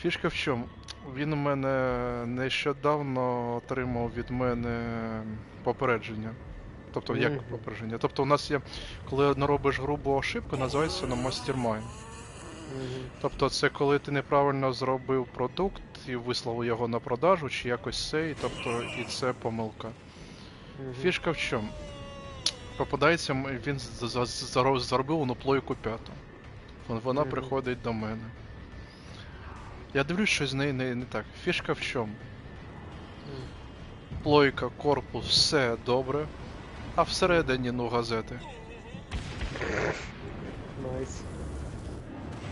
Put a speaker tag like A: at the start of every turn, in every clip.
A: Фішка в чому? Він у мене нещодавно отримав від мене попередження. Тобто, як попередження? Тобто, у нас є, коли робиш грубу ошибку, називається на мастермайн. Тобто, це коли ти неправильно зробив продукт і вислав його на продажу, чи якось це, і тобто, і це помилка. Фішка в чому? Попадається, він заробив на плойку п'яту. Вона приходить до мене. Я дивлюсь, що з нею не, не так. Фішка в чому? Плойка, корпус, все добре. А всередині, ну, газети.
B: Найс.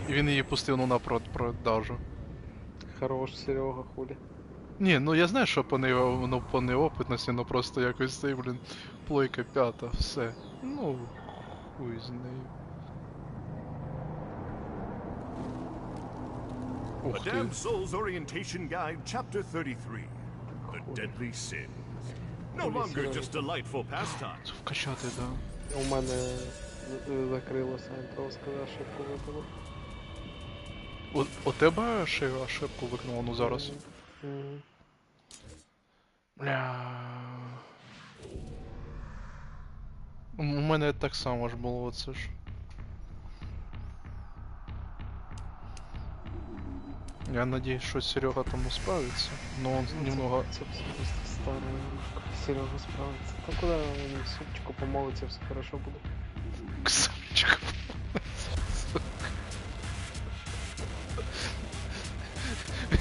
A: І він її пустив ну, на прод- продажу.
B: Хорош, Серега, хули.
A: Ні, ну я знаю, що по неї, ну, по неопитності, ну просто якось цей, блін, плойка п'ята, все. Ну, хуй з нею. Ух.
C: Damned Soul's Orientation Guide, Chapter 33 The Deadly Sins. No longer just delightful pastime.
A: Це вкачати, да.
B: У мене е, закрилося, інтро сказав, що повипало.
A: У, у тебе ще ошибку викнуло, ну зараз. Бля. У мене так само ж було оце ж. Я надеюсь, что Серега там справится, но он
B: Ну,
A: немного...
B: Старий Серега справиться. Та куди він в супчику помолиться, все хорошо буде.
A: Ксавчик.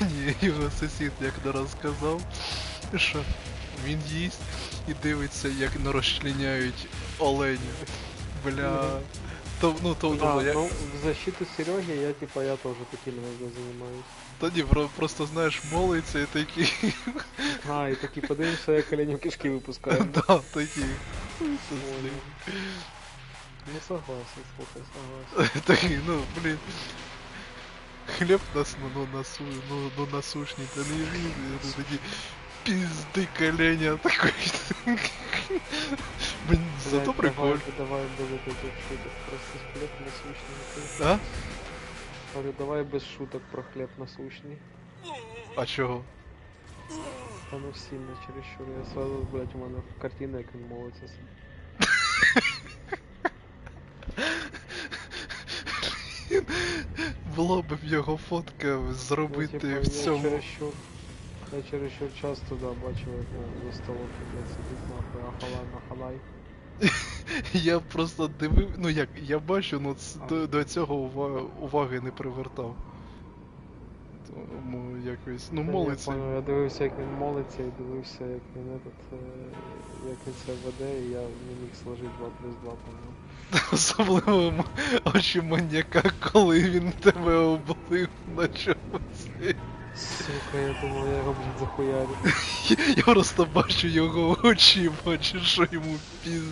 A: Мені його сусід як не розказав, що він їсть і дивиться, як не розчленяють оленя. Бля.
B: Мгм.
A: То, ну, то,
B: А,
A: ну, я,
B: ну, в защиту Сереги я типа я тоже таким иногда занимаюсь.
A: Та ні, про- просто знаєш, молиться і такий.
B: А, и такие подивимося, як оленів кишки випускаємо.
A: Да, такий.
B: Ой. Ну согласен, слухай, согласен.
A: Такий, ну, блін. Хліб нас ну, ну, насу, ну, ну насушний, та не він, ну, такі пізди коленя такой. Блін, зато прикольно.
B: Давай, без этих шуток, просто хлеб насущний.
A: А?
B: Говорю, давай без шуток про хлеб насущний.
A: А чого?
B: Та ну сильно чересчур. Я сразу, блядь, у мене картина, як він молиться.
A: Було б в його фотка зробити в цьому.
B: Я чересчур часто, да, бачив, як він за столом, блядь, сидить нахуй, ахалай, нахалай.
A: Я просто дивив, ну як, я бачу, ну ц- до, до цього ува, уваги не привертав. Тому якось, ну
B: Та
A: молиться.
B: Я, понял, я дивився, як він молиться, і дивився, як він этот, е, як він це веде, і я не міг сложити 2 плюс 2, по-моєму.
A: Особливо м- очі маньяка, коли він тебе облив на чомусь.
B: Сука, я думав, я блядь, захуярю.
A: Я просто бачу його очі, бачу, що йому піз.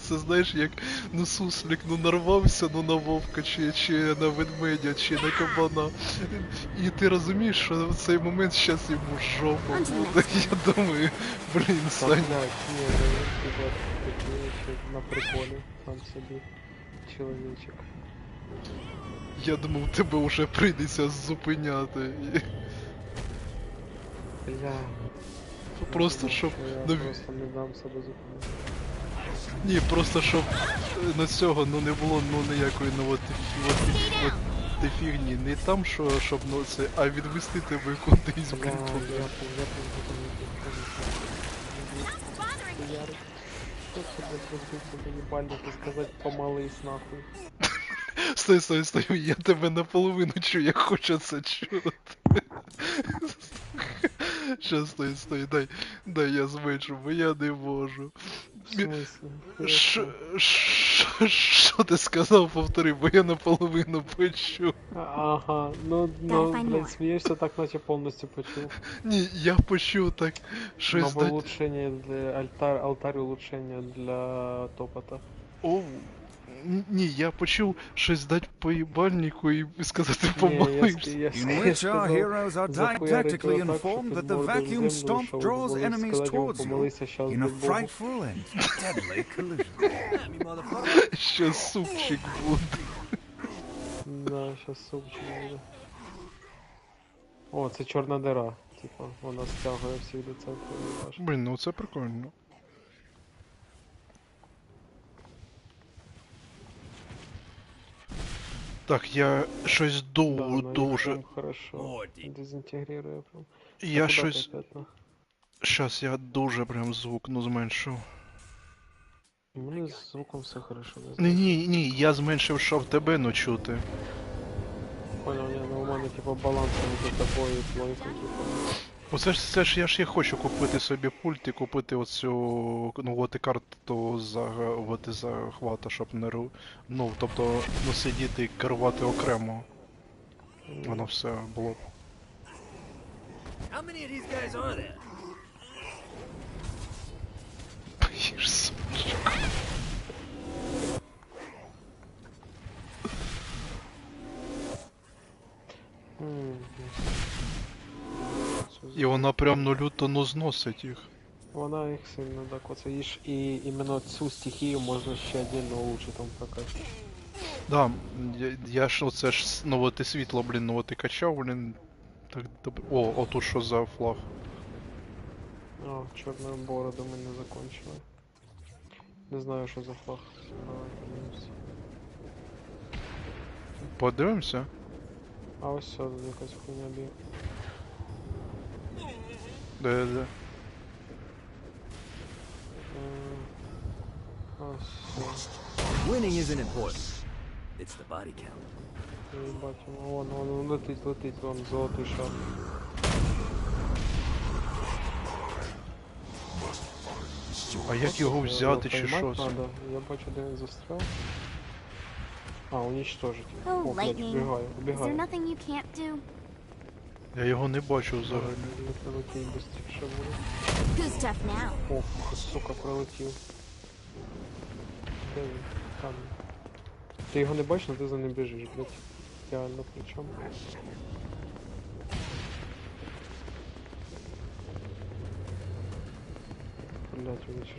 A: Це знаєш, як ну суслик ну нарвався ну на вовка, чи, чи на ведмедя, чи на кабана. І ти розумієш, що в цей момент щас йому жопа буде. Я думаю, блін,
B: Та,
A: Сань.
B: ні, ну типа, такий, що на приколі, сам собі, чоловічок.
A: Я думав, тебе вже прийдеться зупиняти. І
B: Бля.
A: Просто щоб.
B: Я
A: ну,
B: просто не дам себе зупинити.
A: Ні, просто щоб е, на цього ну не було ну ніякої ну фігні. Не там, що щоб ну це, а відвести тебе кудись, блін,
B: я
A: туди.
B: я Ярик. Что тебе разбить тебе ебальник и сказать помолись нахуй.
A: Стой, стой, стой, я тебе наполовину чую, я хочу це чути. Щас, стой, стой, дай, дай я зменшу, бо я не можу. Що, ти сказав, повтори, бо я наполовину почув.
B: Ага, ну, ну,
D: more.
B: смеешься так, наче повністю почув.
A: Ні, я почув так щось
B: Нове улучшення для альтар, алтарь улучшення для топота.
A: О, н- ні, я почув щось дать по їбальнику і сказати
B: Ні, я,
A: помолись.
B: ск- я,
E: In which our heroes are
B: захуярити
E: didactically
B: його так,
E: informed that the vacuum stomp draws enemies towards you
B: щас
E: in a frightful and deadly collision.
A: Ще супчик буде.
B: Да, щас супчик буде. О, це чорна дира. Типа, вона стягує всіх до центру.
A: Блін, ну це прикольно. Так, я щось
B: Да,
A: ду дуже.
B: прям хорошо
E: Орді.
B: дезінтегрує прям.
A: Я
B: Куда
A: щось. Щас я дуже прям звук ну зменшу.
B: У мене з звуком все хорошо, не
A: Ні,
B: знаю.
A: ні, ні, я зменшив, щоб тебе ну чути.
B: Понял, ні, ну у мене типа баланс між тобою і плойкою, типа.
A: Оце ж це ж я ж і хочу купити собі пульт і купити оцю ну карту за захвата, щоб не ру- ну, тобто ну сидіти і керувати окремо. Воно все було.
E: How many of these guys are there?
A: Вона прям ну люто ну зносить їх.
B: Вона їх сильно так оце і ж і іменно цю стихію можна ще отдельно лучше там прокачати.
A: Да, я, я ж оце ж ну от і світло, блін, ну от і качав, блін. Так доб- О, отут що за флаг.
B: О, чорну бороду ми не закончили. Не знаю, що за флаг. Давай.
A: Подивимося.
B: А ось все, якась хуйня б'є.
A: Де.
B: М,
E: Winning isn't important. It's the body count.
B: Я бачимо. Вон, вон, вон летить, летить, вон золотий шар.
A: А як його взяти чи що? це?
B: Надо. Я бачу, де він застряв. А, уничтожить. О, блядь,
D: lightning.
B: убігаю,
D: Is there
B: убігаю.
D: nothing you can't do?
A: Я його не бачу взагалі.
B: Не прилетіть буде.
D: Who's?
B: О, сука, прилетів. Де він? Там. Ти його не бачиш, але ти за ним біжиш, блядь. Реально причому. Блядь, він ще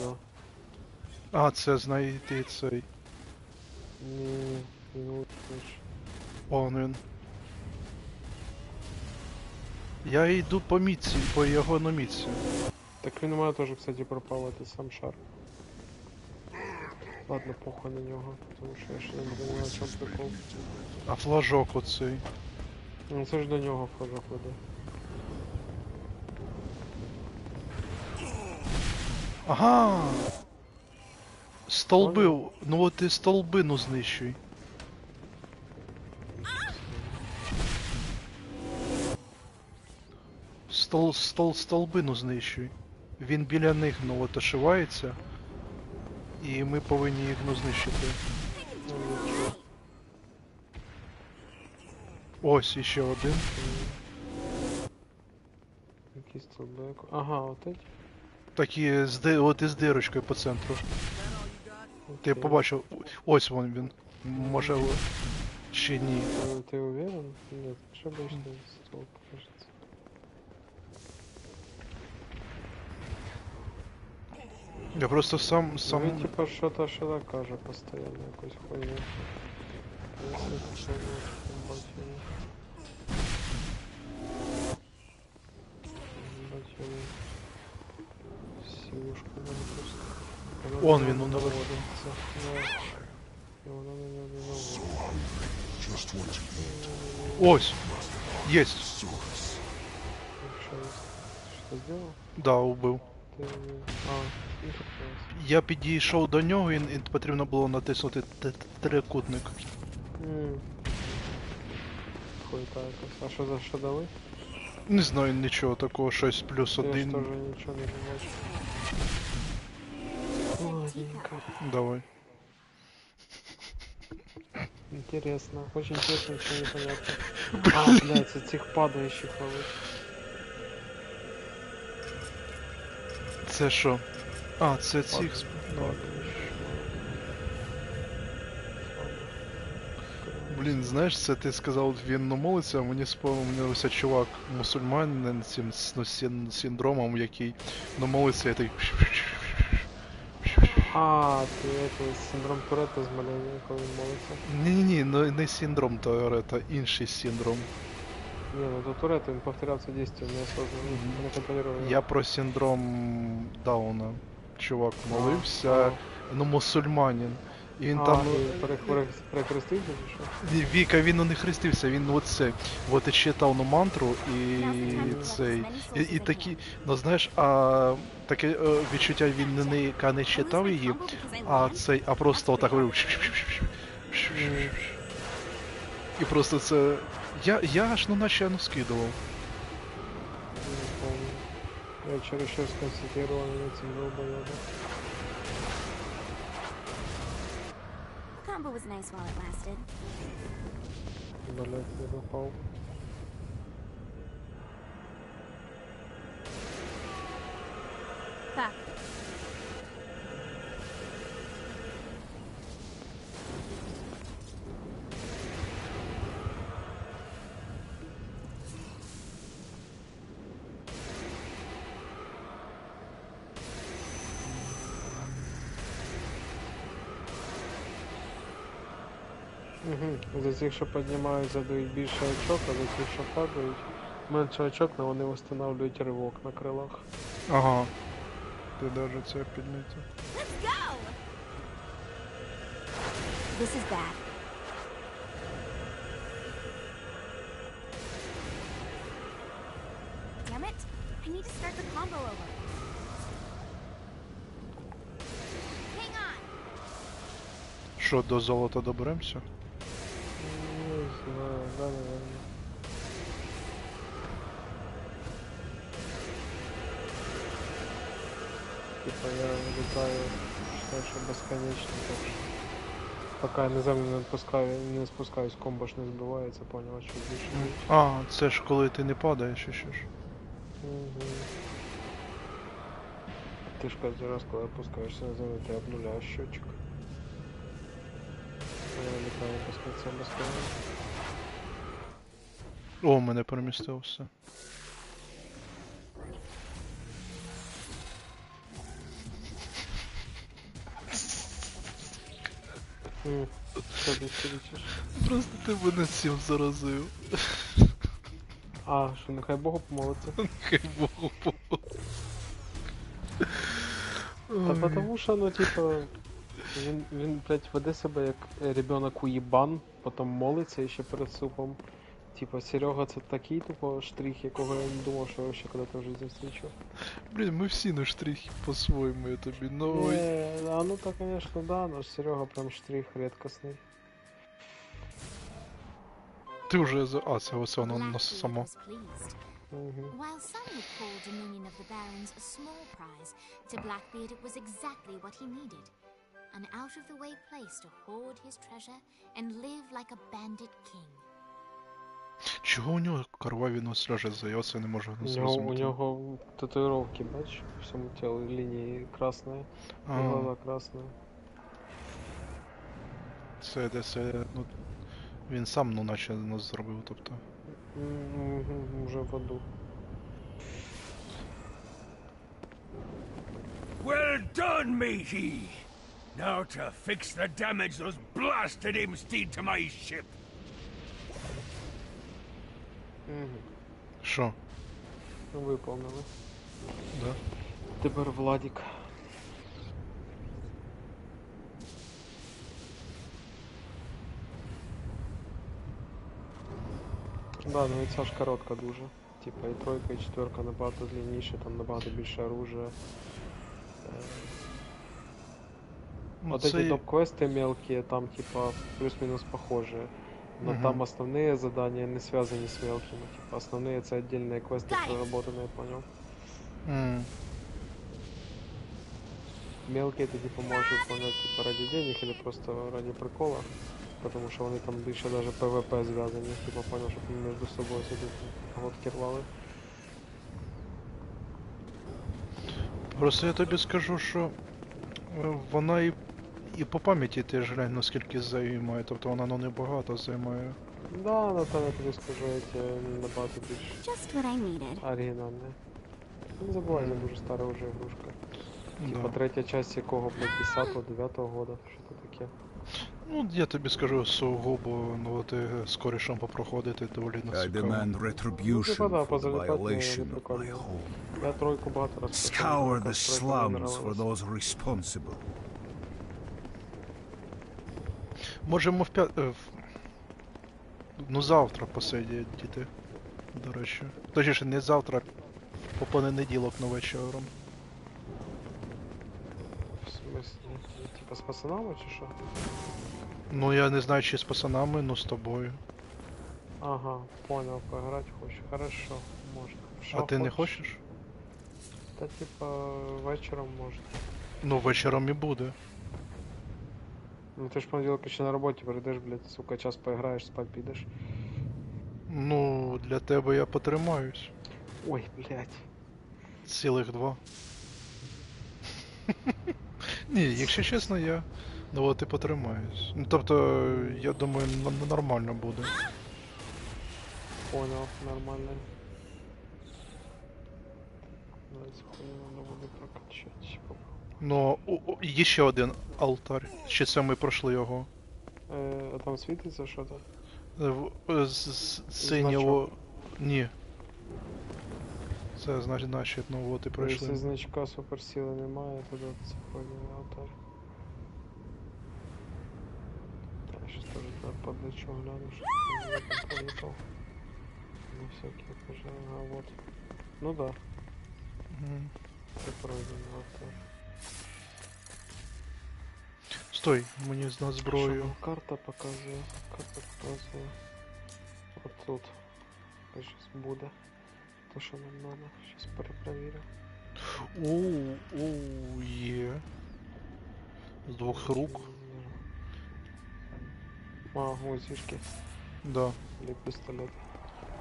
B: робить.
A: А, це знайти цей. Он. Я йду по мітці, по його на мітці.
B: Так він у мене теж, кстати, пропав этот сам шар. Ладно, похуй на нього, тому що я ще не розумію, в чому прикол.
A: А флажок оцей.
B: Ну це ж до нього флажок веде.
A: Ага. Столби, ну от і столбину знищуй. Стол, стол, столбину знищуй. Він біля них, ну от ошивається. І ми повинні їх ну знищити.
B: Ну, нічого.
A: Ось іще один.
B: Якийсь тут далеко. Ага, от эти.
A: Такі з ди- от із дирочкою по центру. Ти побачив. Ось вон він. Може. в- Чи ні.
B: Ты, ты уверен? Нет, что обычно стол
A: Я просто сам
B: Сам...
A: сам.
B: Він типа що-то що-то каже постоянно, якусь хуйню. Якщо що, ну, бачимо. Бачимо. Сівушка мене просто. Вона
A: Он
B: на
A: він,
B: нього
A: ну, давай.
B: наводиться. Ну, І вона на нього не наводиться.
A: Ось! Єсть!
B: Що, що зробив?
A: Да, убив.
B: Ти... А,
A: Я підійшов до нього і, і потрібно було натиснути т- трикутник.
B: Ммм. Хуйта якась. А що за що дали?
A: Не знаю нічого такого, щось плюс
B: Я ж теж
A: один.
B: нічого не бачу. Ладненько.
A: Давай.
B: Интересно. Очень интересно, ничего не понятно. А, блядь, цих падающих ловить.
A: Це що? А, це цих. сп- ну, Блін, знаєш, це ти сказав, він ну, молиться, а мені спомнився чувак мусульманин цим с- ну, синдромом, який ну, молиться, я так.
B: А, ти это, синдром Туретта з малення, коли молиться.
A: Ні-ні-ні, не, не синдром Торетта, інший синдром.
B: Ні, ну то Туретт, він повторяв це дійство неосознанно, не контролював.
A: Я про синдром Дауна. Чувак молився,
B: а.
A: ну мусульманин. І він
B: а,
A: там.
B: перехрестився чи що?
A: Віка, він ну, не хрестився, він оце. От і читав ну мантру і цей. І, і такі, ну знаєш, а таке е, відчуття він не, не, не читав її, а цей, а просто отак говорив. І просто це. Я, я аж ну наче ну
B: помню. Я через що сконцентрирован на цим долбоёбом.
D: Combo was nice while it lasted.
B: Блять, я попав.
D: Fuck.
B: Угу. За тих, що піднімають, задають більше очок, а за тих, що падають, менше очок, але вони встановлюють ривок на крилах.
A: Ага. Ти даже це підмітив.
D: This is bad. Damn it! I need to start the combo over.
A: Що, до золота доберемося?
B: Знаю, да. Типа я летаю, считаю, що безконечно, так що. Поки я на землю не відпускаю, не спускаюсь, комбо ж не збивається, поняв, що більше.
A: А, це ж коли ти не падаєш і що ж.
B: Угу. Ти ж кожен раз, коли опускаєшся на землю, ти обнуляєш счетчик. Я літаю без кінця безконечно.
A: О, мене перемістив все.
B: М, Що ти кричиш?
A: Просто ти мене цим заразив.
B: А, що нехай Богу помолиться.
A: Хай Богу поможе.
B: Та потому що, ну, типа, він, він, блядь, веде себе як ребенок уїбан, потім молиться ще перед супом. Типа, Серега це такий тупо штрих, якого я не думав, що я ще коли-то в житті зустрічу.
A: Блін, ми всі на штрихи по-своєму, я тобі. Ну.
B: Не, а ну то, конечно, да, но Серега прям штрих редкостный.
A: Ти вже за. А, це оце воно нас само.
D: While some would call Dominion of the Barons a small prize, to Blackbeard it was exactly what he needed. An out-of-the-way place to hoard his treasure and live like a bandit king.
A: Чого у нього кроваві носляжи я оце не можу
B: У нього, у нього татуировки, бачиш, по всьому тілу лінії красної,
A: А,
B: глаза красної.
A: це де це, ну. Він сам, ну, наче нас зробив, тобто.
B: Угу, уже в аду.
C: Well done, matey! Now to fix the damage those blasted imps did to my ship.
B: Угу.
A: Що?
B: Виповнили.
A: Да?
B: Тепер Владик. Да, ну і ця ж коротка дуже. Типа і тройка, і четверка набагато длинніше, там набагато більше оружия. Е,
A: Ну,
B: вот
A: це
B: эти
A: і-
B: топ-квесты мелкие, там типа плюс-минус похожие. Но
A: Мгм.
B: там основные задания не связаны с мелкими. Типа основные это отдельные квесты
D: Got it.
B: проработанные, понял?
A: М,
B: Мелкие ты типа можешь выполнять типа ради денег или просто ради прикола. Потому что они там більше даже ПВП зв'язані, типа понял, щоб вони між собою собі водки рвали.
A: Просто я тобі скажу, що е, вона і, і по пам'яті теж глянь, наскільки займає, тобто вона ну небагато займає.
B: Да, Наталя, тобі скажу, эти набагато більш
D: Just what I needed.
B: оригінальні. Не забувай, це дуже стара вже ігрушка. Типа
A: Да.
B: третя часть якого, блядь, 10-го, 9-го года, що то таке.
A: Ну, я тобі скажу сугубо, ну ти з корішем попроходити доволі
C: I demand retribution
B: да,
C: for the
B: не- не
C: violation of my home.
B: Я тройку багато раз
C: Scour the slums for
B: нравилась.
C: those responsible.
A: Можемо в п'ят... е, Ну завтра посидіти, до речі. Точніше, не завтра, по понеділок на вечором.
B: В смислі? Типа з пацанами чи що?
A: Ну я не знаю, чи з пацанами, ну з тобою.
B: Ага, понял, поиграть хочу. Хорошо, можно. В
A: А
B: що
A: ти не хочеш?
B: Та типа вечором може.
A: Ну, вечором і буде.
B: Ну ти ж понеділок ще на роботі прийдеш, блядь, сука, час поіграєш, спать підеш.
A: Ну, для тебе я потримаюсь.
B: Ой, блядь.
A: Цілих два. Ні, якщо чесно, я. Ну от і потримаюсь. Ну тобто, я думаю, н- нормально буде.
B: Понял, нормально. Давайте хуйню надо буде прокачати.
A: Ну, о- о, є ще один алтар. Ще це ми пройшли його.
B: Е, а там світиться що то?
A: Е, в- е, з- з- Синього. Ні. Це значить наші, ну от і
B: Якщо
A: пройшли.
B: значка суперсили немає, то це хуйня алтар. Та щас теж туди подлечу, гляну, що там я там. На всякий пожар, а вот. Ну да,
A: Мгм.
B: це пройдено алтар.
A: Стой, мені на зброю.
B: Що карта показує? Карта показує. От тут. Щось буде. То, що нам надо. Щас перепровірю.
A: Оу, оу, є. З двох рук.
B: А, узішки.
A: Да.
B: Или пістолет.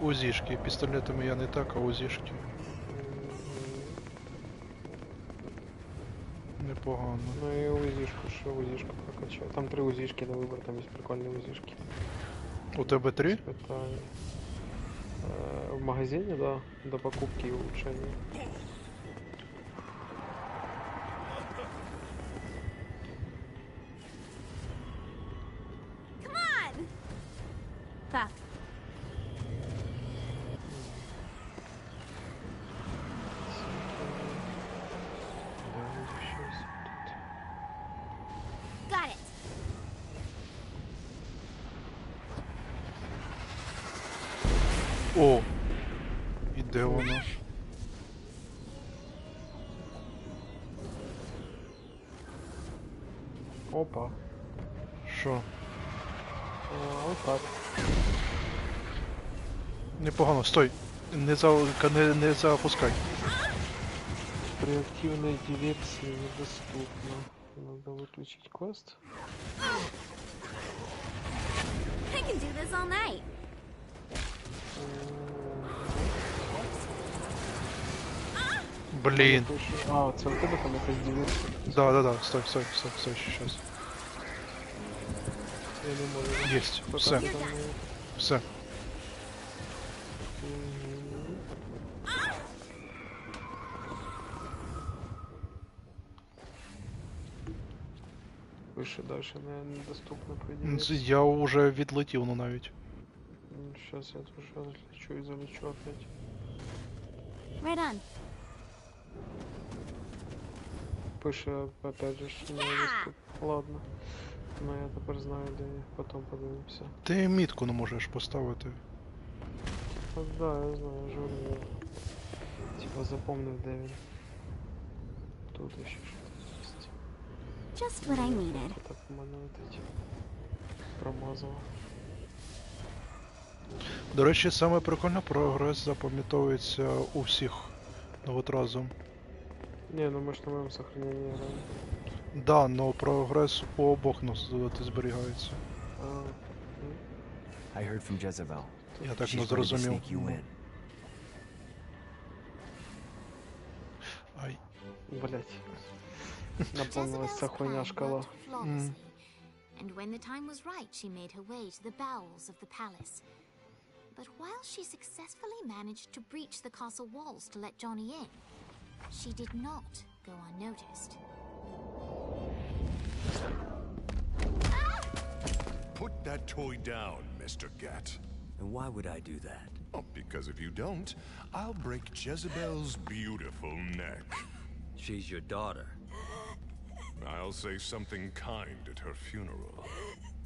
A: Узішки. Пістолетами я не так, а узішки. Непогано.
B: Ну і узішку, що узішку прокачав. Там три узішки на вибор, там є прикольні узішки.
A: У тебе три?
B: Спитаю. Е, в магазині, да, до покупки і улучшення.
A: Де вона?
B: Опа.
A: Що?
B: А, отак.
A: Непогано, стой! Не, за... не, не запускай.
B: При активной диверсии недоступно. Надо выключить квест.
D: I can do this all night.
A: Блін.
B: А, це у тебе там якась диверсія.
A: Да, да, да, стой, стой, стой, стой, сейчас.
B: Я не можу.
A: Єсть,
B: Пока
A: все,
B: там не-
A: все.
B: Мгм. Вище дальше не, недоступно
A: М,
B: приділитися.
A: це Я вже відлетів, ну навіть.
B: Сейчас я тоже разлечу и залечу опять.
D: Right on.
B: Пише опять же що недоступно. Ладно. Ну я тепер знаю, де я. Потім подивимося.
A: Ти мітку не можеш поставити.
B: Так, да, я знаю, журнал. Типа запомнив, де він. Тут ще щось є.
D: Just what I needed.
B: Так у мене летить. Промазав.
A: До речі, саме прикольно прогрес запам'ятовується у всіх. Ну от разом.
B: Не, ну ми ж на моєму сохраненні граємо.
A: Да, но прогрес у обох ну, з- зберігається.
B: А,
E: I heard from Jezebel.
A: Я так
E: She's
A: не
E: to
A: зрозумів.
E: sneak you in.
A: Ай.
B: блять. Наповнилась ця
D: Jezebel's
B: хуйня
D: plan
B: шкала.
D: worked flawlessly, and when the time was right, she made her way to the bowels of the palace. But while she successfully managed to breach the castle walls to let Johnny in, she did not go unnoticed.
F: Put that toy down, Mr. Gat.
E: And why would I do that?
F: Oh, because if you don't, I'll break Jezebel's beautiful neck.
E: She's your daughter.
F: I'll say something kind at her funeral.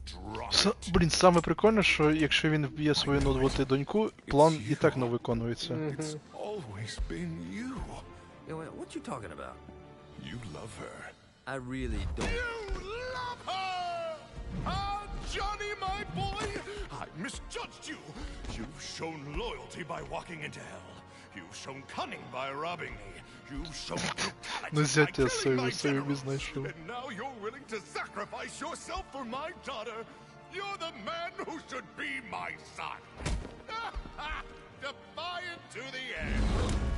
F: Drop
A: С-
F: it.
A: Блін, саме прикольне, що якщо він вб'є свою нудвоти доньку, план і так не виконується.
F: It's always been you.
E: Yo, what you talking about?
F: You love her.
E: I really don't.
F: You love her! Ah, Johnny, my boy! I misjudged you! You've shown loyalty by walking into hell. You've shown cunning by robbing me. You've shown brutality by killing my generals. And now you're willing to sacrifice yourself for my daughter. You're the man who should be my son. Defiant to the end.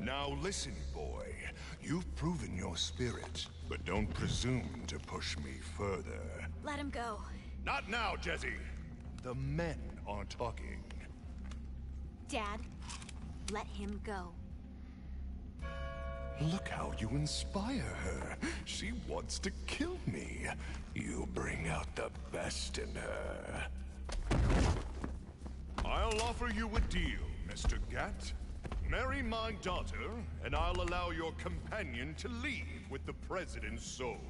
F: Now listen, boy. You've proven your spirit, but don't presume to push me further.
D: Let him go.
F: Not now, Jesse. The men are talking.
D: Dad, let him go.
F: Look how you inspire her. She wants to kill me. You bring out the best in her. I'll offer you a deal, Mr. Gat. Marry my daughter, and I'll allow your companion to leave with the President's soul.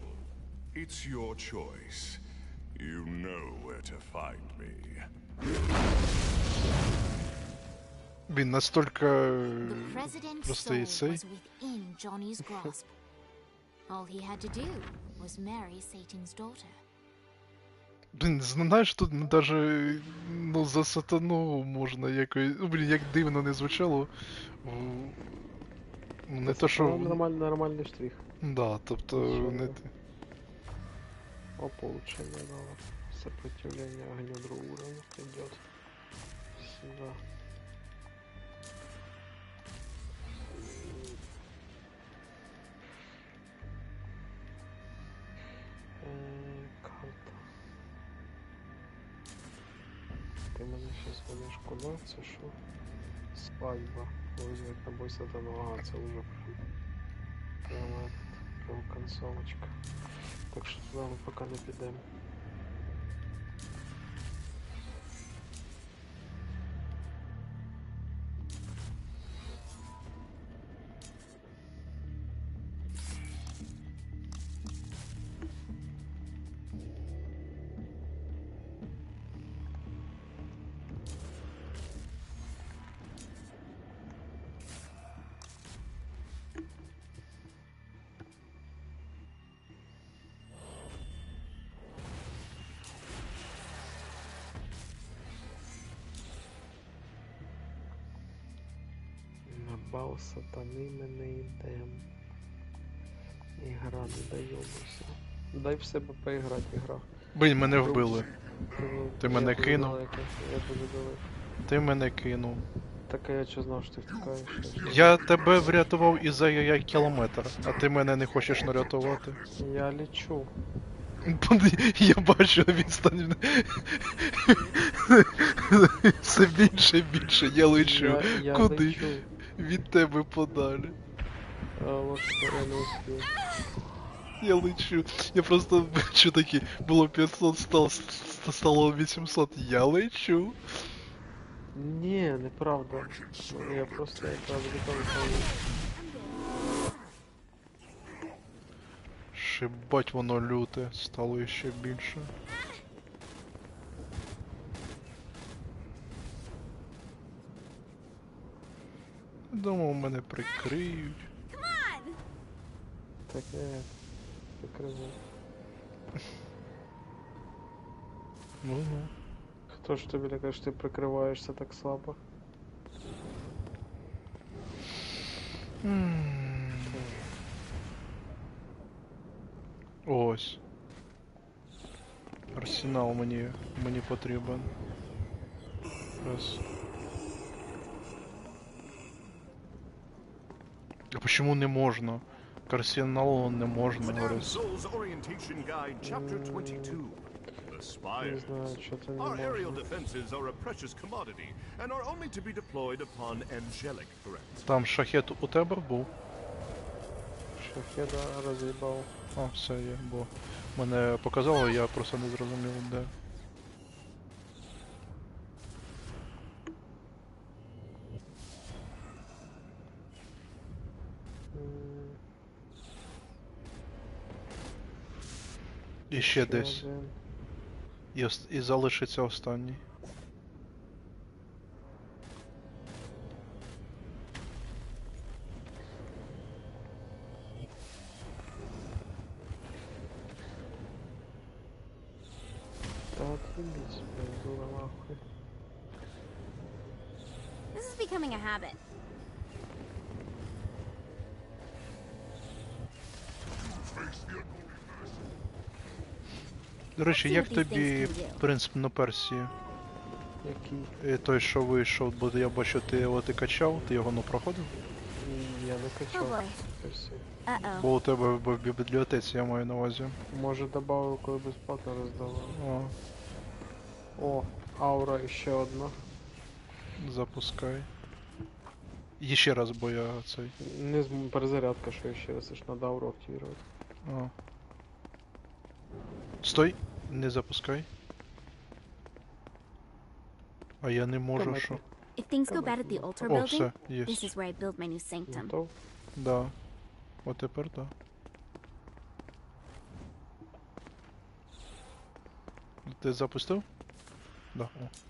F: It's your choice. You know where to find me.
A: Він настільки
D: The president's
A: простий
D: soul
A: цей.
D: was within Johnny's grasp. All he had to do was marry Satan's daughter.
A: Блін, знаєш, тут навіть ну, за сатану можна якось. Ну, блін, як дивно не звучало. Не то, що.
B: Нормальний, нормальний штрих.
A: Да, тобто не.
B: ви? О, получение да. Сопротивление огню другого уровня идет. Сюда. Щас куди? Це що? Свадьба. Визвать на бой це вже прям. Прям. Так що туди ми поки не підемо. Бал сатани ми не йдем. Ігра не даємося. Дай в себе поіграти ігра.
A: Блін, мене вбили.
B: Ну,
A: Ти
B: я
A: мене
B: дуже
A: кинув.
B: Я дуже далеко.
A: Ти мене кинув.
B: Так а я що знав, що ти втікаєш?
A: Я тебе врятував із за яй кілометр, а ти мене не хочеш нарятувати.
B: Я лечу.
A: Я бачу відстань. Все більше і більше я лечу.
B: Я, я
A: Куди?
B: лечу.
A: Від тебе подалі.
B: А, от що я не успів.
A: Я лечу. Я просто бачу такі, було 500, стало, стало 800. Я лечу.
B: Ні, неправда. Ну, Я просто якраз готовий.
A: Шибать воно люте, стало ще більше. Думав, мене прикриють.
B: Так не прикривай.
A: Ну ну.
B: Хто ж тобі каже, що ти прикриваєшся так слабо?
A: М. Ось. Арсенал мені, мені потрібен. Раз. А почему не можна? К арсеналу не
F: 22. The
B: Не знаю, це не
F: Our aerial
B: можна.
F: defenses are a precious commodity and are only to be deployed upon angelic threats.
A: Там шахет у тебе був.
B: Шахеда роз'їбав.
A: А, все є, бо мене показало, я просто не зрозумів, де. І ще десь. І, ост... і залишиться останній.
B: Та отъебись, блядь, дура нахуй.
D: This is becoming a habit.
A: До речі, як тобі принцип на Персії?
B: Який?
A: Е, Той, що вийшов, бо я бачу, ти його ти качав, ти його не проходив?
B: Я не качав.
D: boy.
A: Бо у тебе в бібліотеці, я маю на увазі.
B: Може добавив, коли безплатно роздавав.
A: О,
B: О, аура ще одна.
A: запускай. І ще раз, бо я цей.
B: Не зм... перезарядка, що ще раз, ж надо ауру активувати.
A: О. Стой! Не запускай. А я не можу, що.
D: If things go bad at the altar
A: О,
D: building,
A: все, є.
D: this is where I build my new sanctum.
B: Готов?
A: Да. От тепер да. Ти запустив? Да. О.